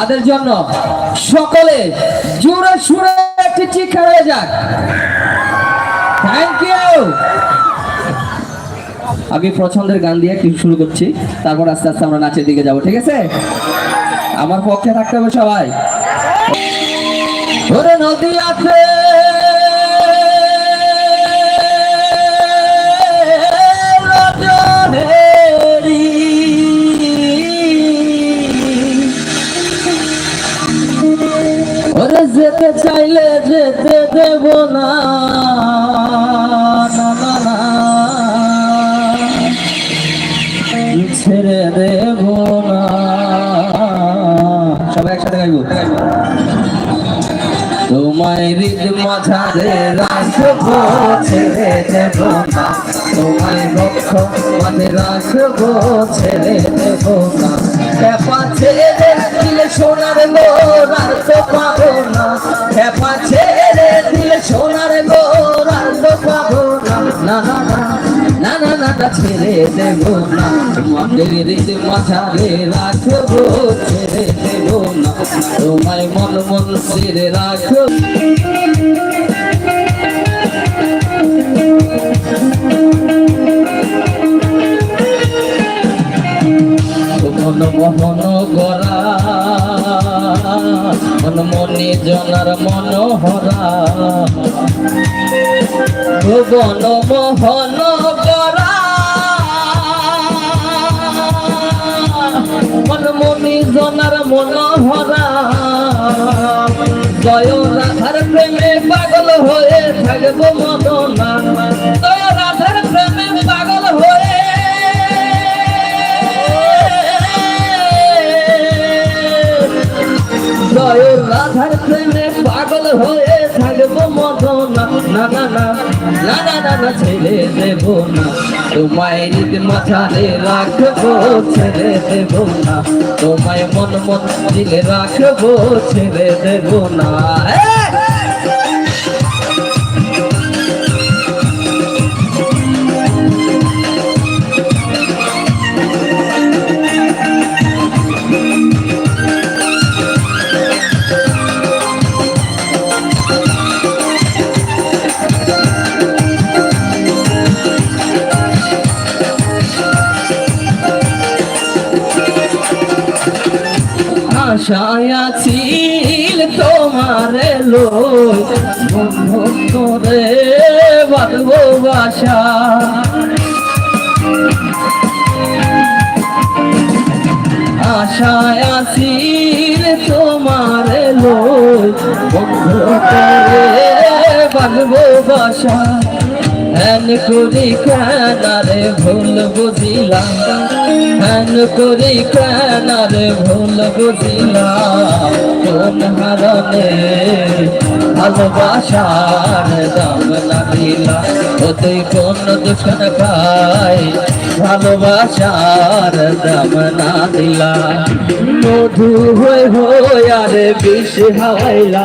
তাদের জন্য সকলে জোরে সুরে একটি চিৎকার হয়ে যাক। থ্যাংক ইউ আমি পছন্দের গান দিয়ে কিছু শুরু করছি, তারপর আস্তে আস্তে আমরা নাচের দিকে যাব, ঠিক আছে? আমার পক্ষে থাকতে হবে সবাই। ওরে নদী আছে যেতে চাইলে যেতে দেব না। তোমায় রিজ মাঝারে রাখব ছেড়ে দেব না। তোমায় বক্ষ মাঝে রাখব ছেড়ে দেব না। ব্যাপা ছেড়ে দিলে সোনার গোর আর পাবো না। ব্যাপা ছেড়ে দিলে সোনার গোর আর পাবো না। না না না না না না ছেড়ে দেব না। মনের রেতে মাথারে রাখব ছেড়ে দেব না। তোমায় মন মন ছেড়ে রাখব মন মোহন গরা মন মনে জনার মনোহরা। ভুবন মোহন গরা মন মনে মনোহরা। জয় রাধার প্রেমে পাগল হয়ে থাকব মদনা জয় রাধার প্রেমে পাগল হয়ে জয় রাধার প্রেমে পাগল হয়ে না না না না না না না ছেড়ে দেব না। তোমায় হৃদ মাথারে রাখব, ছেড়ে দেব না। তোমায় মন মন দিলে রাখব, ছেড়ে দেব না। দিল তোমারে লোক করে বাসা। আশায় আসিল তোমার লোক বন্ধ করে হ্যান করি কানারে ভুল বুঝিলাম। হ্যান করি কানারে ভুল বুঝিলাম। ভালোবাসার দাম না দিলাম। ও তুই কোন দূষণ পাই, ভালোবাসার দাম না দিলা মধু হয়ে হয়ে আরে বিষ হাওয়াইলা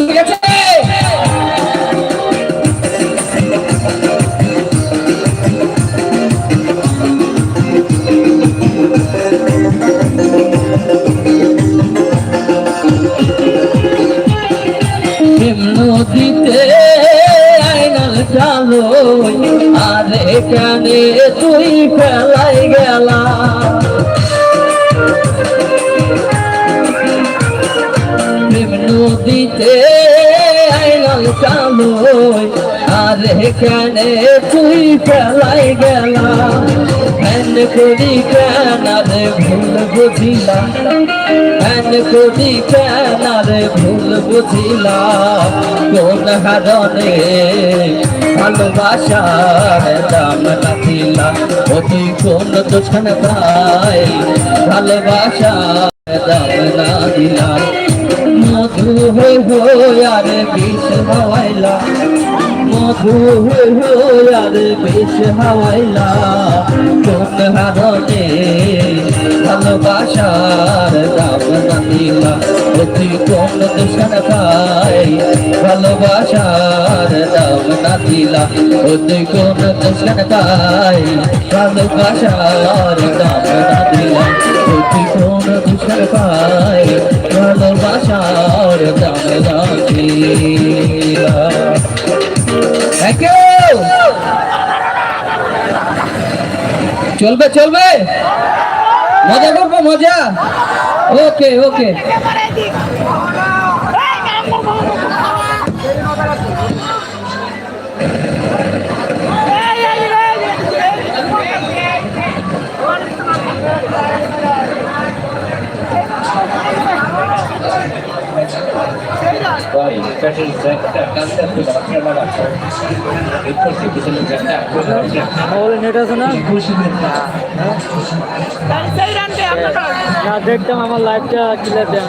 ঠিক আয়না চালো আরে কানে তুই ফেলাই গেলা? নদীতে আয়না চালো আরে কানে তুই ফেলাই গেলা? হেন করি কানারে ভুল বুঝিলাম হেন করি কানারে ভুল বুঝিলাম কোন হারণে ভালোবাসার দাম না ও কোন দোষণ পাই ভালোবাসার দাম না দিলাম মধু হয়ে আরে বিষ হওয়াইলা মধু বেশ হাওয়াইলা কোন হারনে ভালোবাসার দাম দিলা তুই কোন দূষণ পাই ভালোবাসার দাম না দিলা তুই কোন দূষণ পাই ভালোবাসার দাম না দিলা তুই কোন দূষণ পাই ভালোবাসার দাম না দিলা চলবে চলবে। মজা করব মজা। ওকে ওকে না দেখতাম আমার লাইফটা ক্লিয়ার দেয়.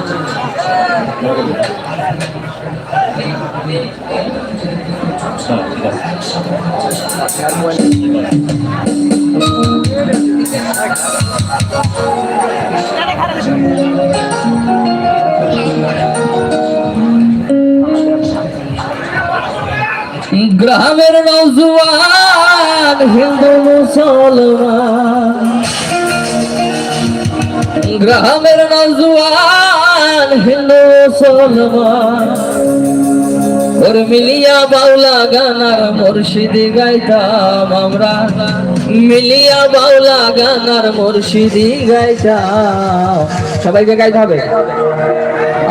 গ্রামের নৌজুয়ান হিন্দু মুসলমান। গ্রামের নৌজুয়ান হিন্দু মুসলমান। ওর মিলিয়া বাউলা গানার মুর্শিদি গাইতাম আমরা। মিলিয়া বাউলা গানার মুর্শিদি গাইতাম। সবাইকে গাইতে হবে।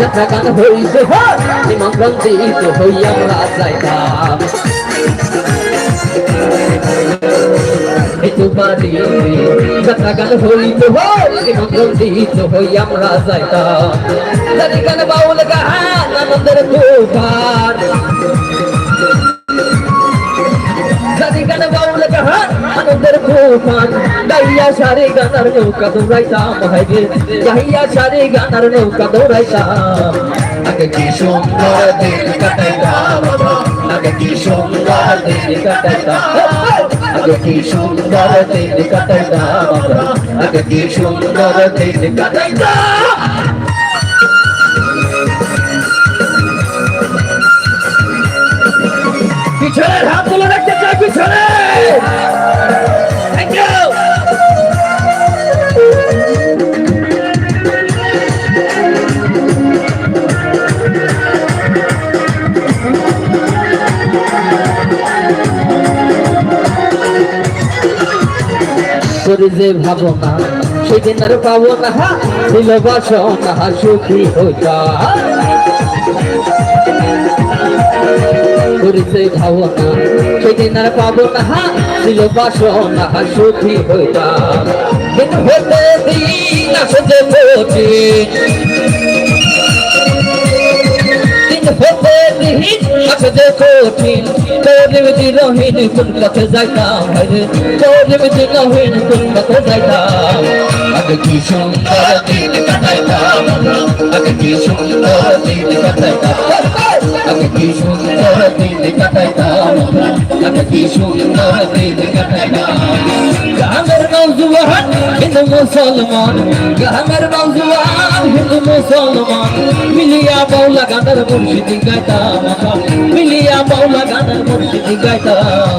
যাত্রা গান হইতে হয়, নিমন্ত্রণ দিতে হই আমরা যাইতাম। গান হইতে হয়, নিমন্ত্রণ দিতে হই আমরা যাইতাম। গান, বাউল গান, আনন্দের জানি গান, বাউল গান আনন্দের তুফান গাইয়া সারে গানার নৌকা দৌড়াইতাম হাইরে গাইয়া সারে গানার নৌকা দৌড়াইতাম। আগে কি সুন্দর দিন কাটাইতাম, আগে কি সুন্দর দিন কাটাইতাম। আগে কি সুন্দর দিন কাটাইতাম আগে কি সুন্দর দিন কাটাইতাম। করে যে ভাবনা সেদিন আর পাবো না, দিল বাসো না সুখী হইতা করেছে ভাবনা সেদিন আর পাবো না, দিল বাসো না সুখী হইতা দিন হতে দিন আসতে পৌঁছে হতে দিন আছে যে কঠিন। তোর দিনহীন কোন পথে যাইতাম হরে তোর দিনহীন কোন পথে যাইতাম আগে কি সুন্দর দিন আগে কি সুন্দর দিন কাটাইতাম আগে কি সুন্দর দিন কাটাইতাম আগে কি সুন্দর দিন কাটাইতাম নৌজুয়ান মিলিয়া বাউলা গানের মুর্শিদি গাইতাম মিলিয়া বাউলা গানের মুর্শিদি গাইতাম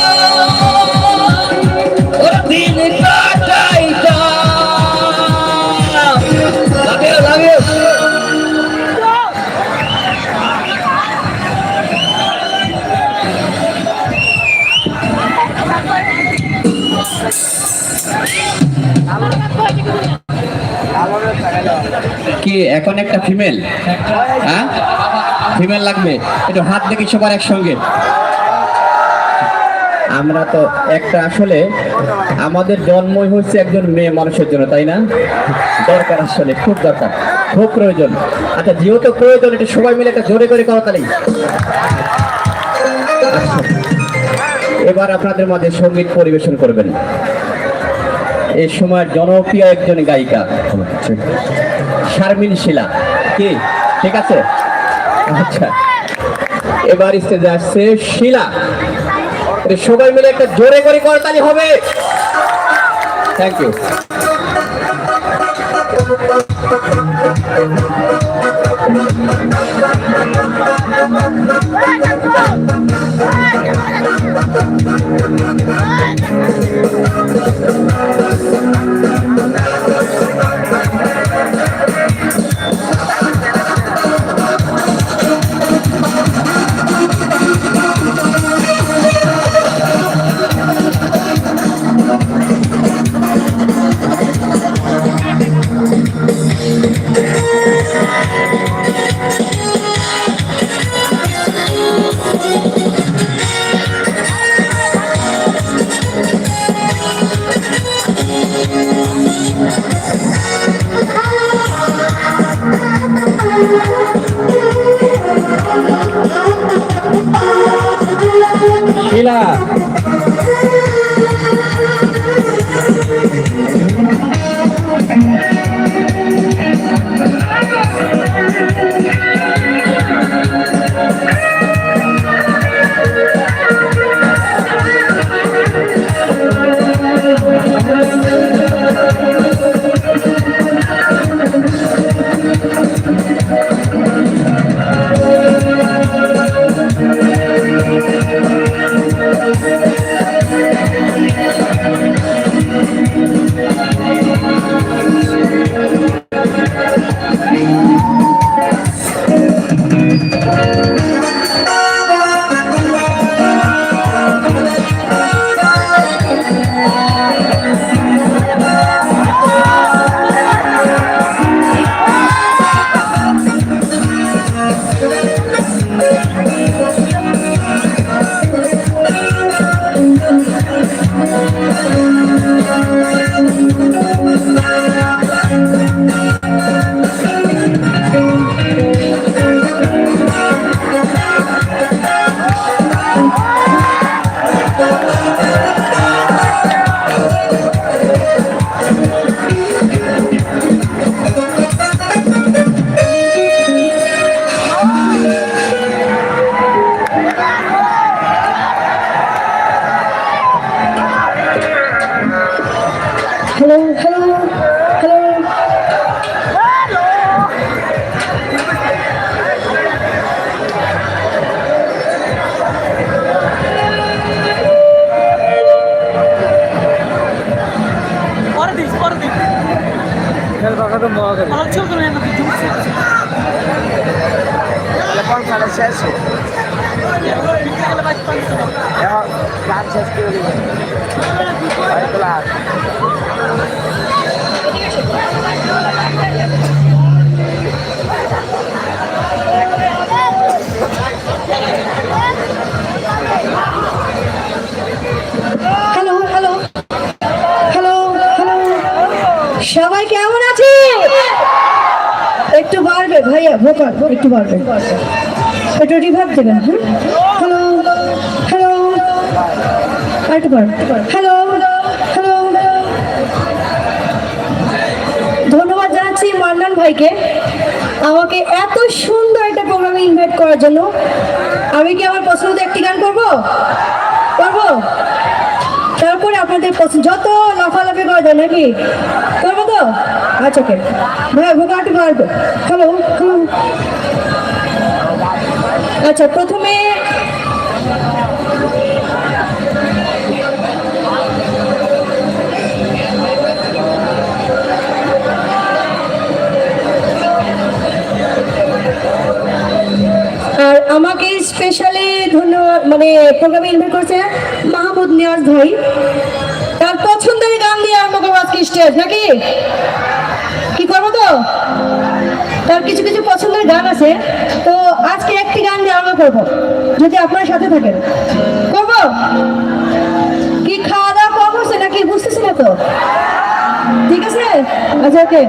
কি এখন একটা ফিমেল হ্যাঁ? ফিমেল লাগবে। একটু হাত দেখি সবার একসঙ্গে। আমরা তো একটা আসলে আমাদের জন্মই হচ্ছে একজন মেয়ে মানুষের জন্য, তাই না? দরকার আসলে, খুব দরকার, খুব প্রয়োজন। আচ্ছা যেহেতু প্রয়োজন এটা সবাই মিলে একটা জোরে করে করো তাহলে। এবার আপনাদের মাঝে সংগীত পরিবেশন করবেন। এই সময় জনপ্রিয় একজন গায়িকা। শারমিন শিলা কি ঠিক আছে আচ্ছা এবার স্টেজে আসছে শিলা সবাই মিলে একটা জোরে করে করতালি হবে থ্যাংক ইউ 对啦。শিলা কাকাটা মহাকারী হ্যালো হ্যালো হ্যালো হ্যালো সবাই কেমন আছে? একটু বাড়বে ভাইয়া, ভোকাল, একটু বাড়বে। একটু রিভাব দেবেন হ্যাঁ? হ্যালো হ্যালো আরেকটু বাড়বে। হ্যালো হ্যালো ধন্যবাদ জানাচ্ছি মান্নান ভাইকে। আমাকে এত সুন্দর একটা প্রোগ্রামে ইনভাইট করার জন্য। আমি কি আমার পছন্দ একটি গান করব? করব? আপনাদের পছন্দ যত লাফালাফি করা যায় নাকি? করব তো? আচ্ছা ওকে ভাই ভোগাটি পারব। হ্যালো হ্যালো আচ্ছা প্রথমে আর আমাকে স্পেশালি ধন্যবাদ মানে প্রোগ্রামে ইনভাইট করছে মাহমুদ নিয়াজ ভাই। তার পছন্দের গান দিয়ে আরম্ভ করব আজকে স্টেজ নাকি? কি করব তো? তার কিছু কিছু পছন্দের গান আছে, তো আজকে একটি গান দিয়ে আরম্ভ করব, যদি আপনার সাথে থাকেন। করব? কি খাওয়া দাওয়া কম হচ্ছে নাকি বুঝতেছি না তো। ঠিক আছে? আচ্ছা ওকে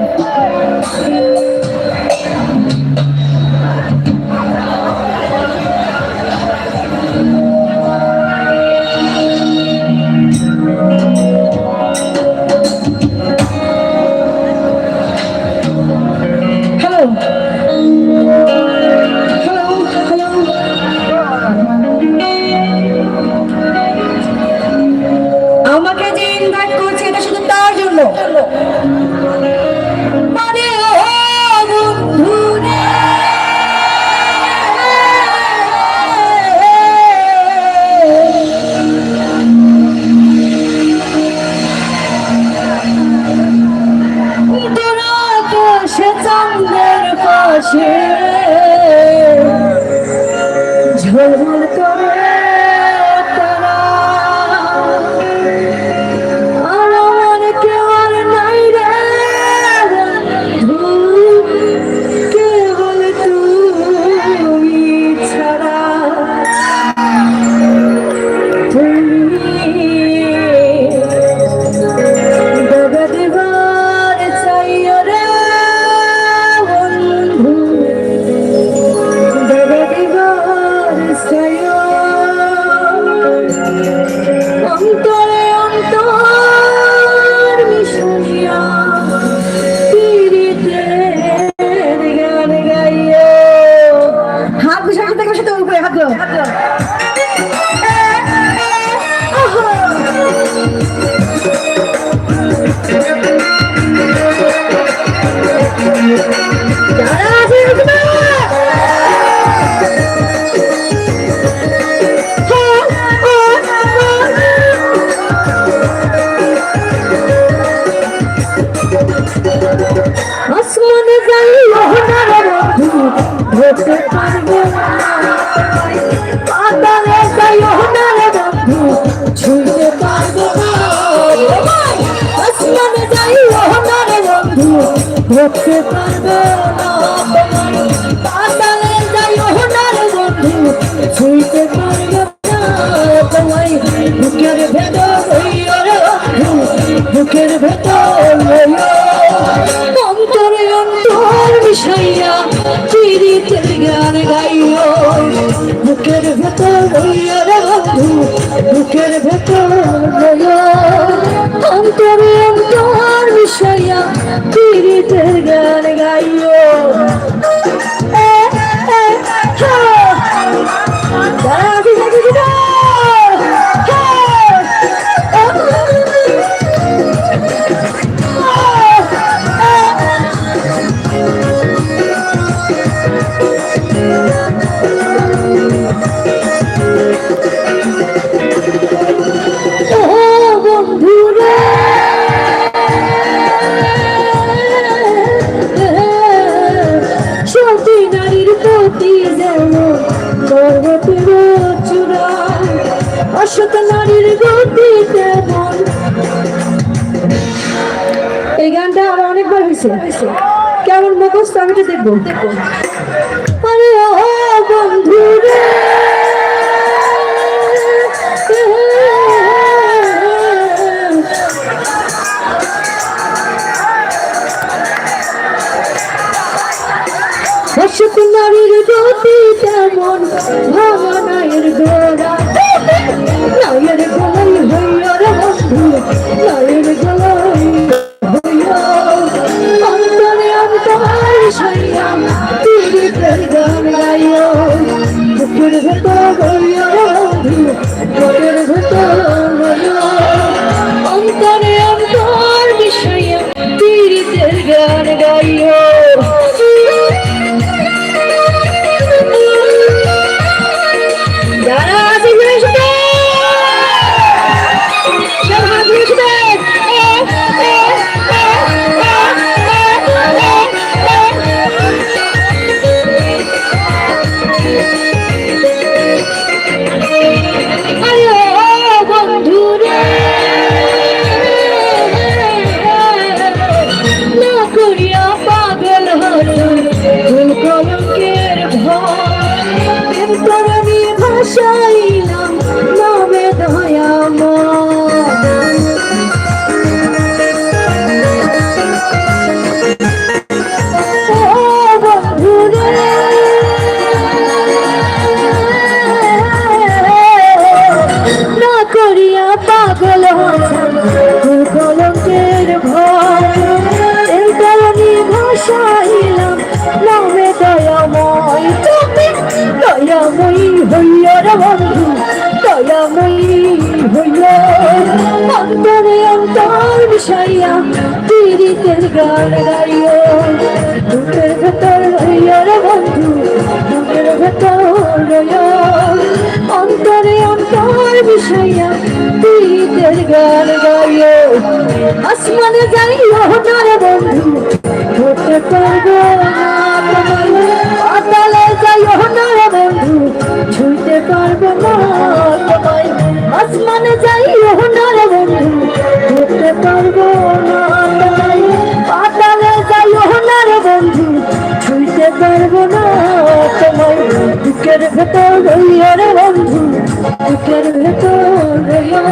ধরতে পারব পাতালে যাই ওহনার বন্ধু ছুঁতে পারব আসমানে যাই ওহনার বন্ধু ধরতে পারব না। মুখস্থ আমি তো দেখব আরে ও বন্ধু তেমন ভাবনায়ের গোড়া নায়ের গলাই হইয়া রে বন্ধু, নায়ের গলাই ভেতর অন্তরে অন্তর মিশাইয়া তিরিতের গান গাইয়া আসমানে যাইও না রে বন্ধু, হতে পারব না তোমায়। পাতালে যাইও না রে বন্ধু, ছুঁইতে পারব না তোমায়। আসমানে যাইও না বন্ধু, হতে পারব না তোমায়। পাতালে যাইও না বন্ধু, ছুঁইতে পারব না বুকের ভেতর রইয়া রে বন্ধু, বুকের ভেতর রইয়া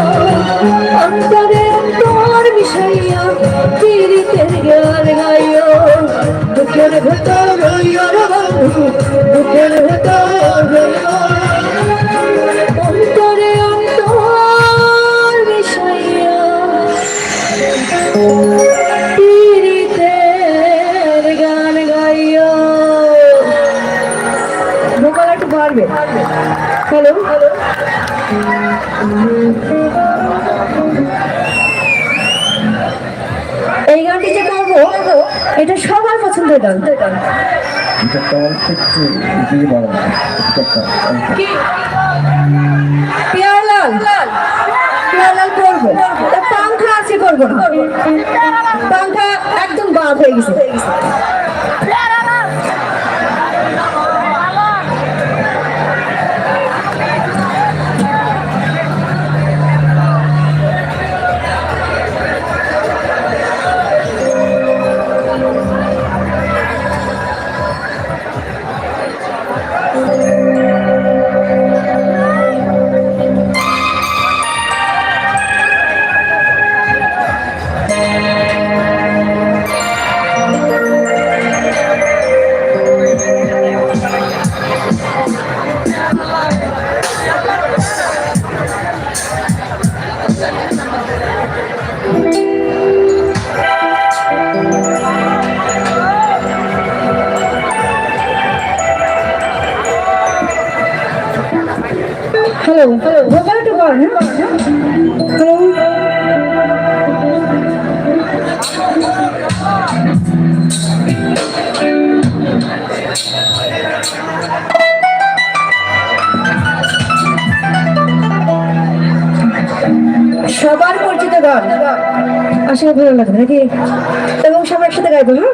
অন্তরে অন্তর মিশাইয়া তিরিতের গান গাইও। বুকের ভেতর রইয়া রে বন্ধু ভোকাল পারবে হ্যালো? এই গানটি যে গাবো এটা সবার পছন্দের গান। কি? পিয়ারলাল। পিয়ারলাল করব। পাংখা আছে করব না। পাংখা একদম বাদ হয়ে গেছে। আমার ভালো লাগবে নাকি এবং সবাই একসাথে গাইবো হ্যাঁ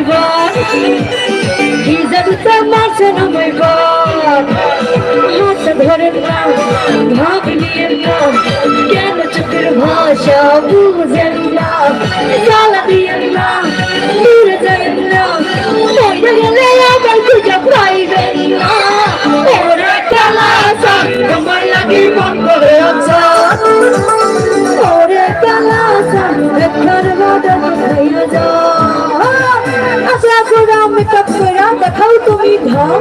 না মাইবার কি জাদু তো মাসে না মাইবার হাত ধরে না ভাব নিয়ে না কেন চোখের ভাষা বুঝেন না জ্বালা দিয়ে না দূরে যাবেন না মরে গেলে আবার খুঁজে পাইবেন না। ওরে কালা সাপ তোমার লাগি মন করে আচ্ছা তুমি ঢং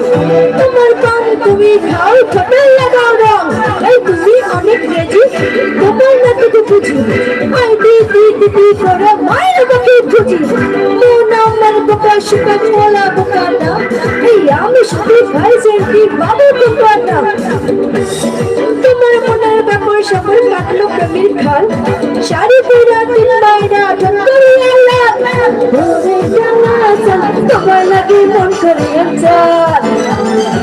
তোমার কান তুমি খাও ছোট লাগাও রং। এই তুমি অনেক ক্রেজি তোমার না তো বুঝি আই দি দি দি দি করে মায়ের বাকি খুঁজি। মন আমার বোকা শুকা মোলা বোকা না। এই আমি শুধু ভাই সেন্টি বাবু বোকা না। তোমার মনের ব্যাপার সবার কাটলো প্রেমের খাল। শাড়ি পরা তিন বাইরা ঠকরি লাগে মন করে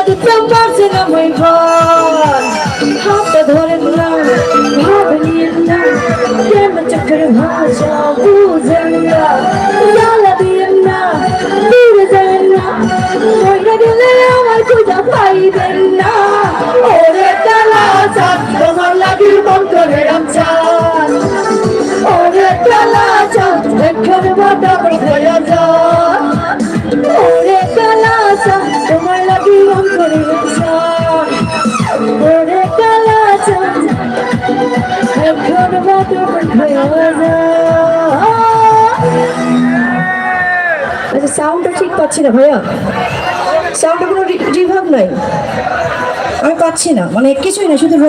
কি জাদু তো মারছে না ভাই পান হাতটা ধরে না ভাব নিয়ে না কেন চোখের ভাষা বুঝেন না জ্বালা দিয়ে না দূরে যান না মরে গেলে আমার খুঁজা পাইবেন না ওরে কালা চাঁদ তোমার লাগি মন করে চাঁদ ওরে কালা চাঁদ এখন বাটা হয়ে যান আচ্ছা সাউন্ডটা ঠিক পাচ্ছি না ভাইয়া। সাউন্ডে কোনো রিভাব নাই। আমি পাচ্ছি না মানে কিছুই না শুধু র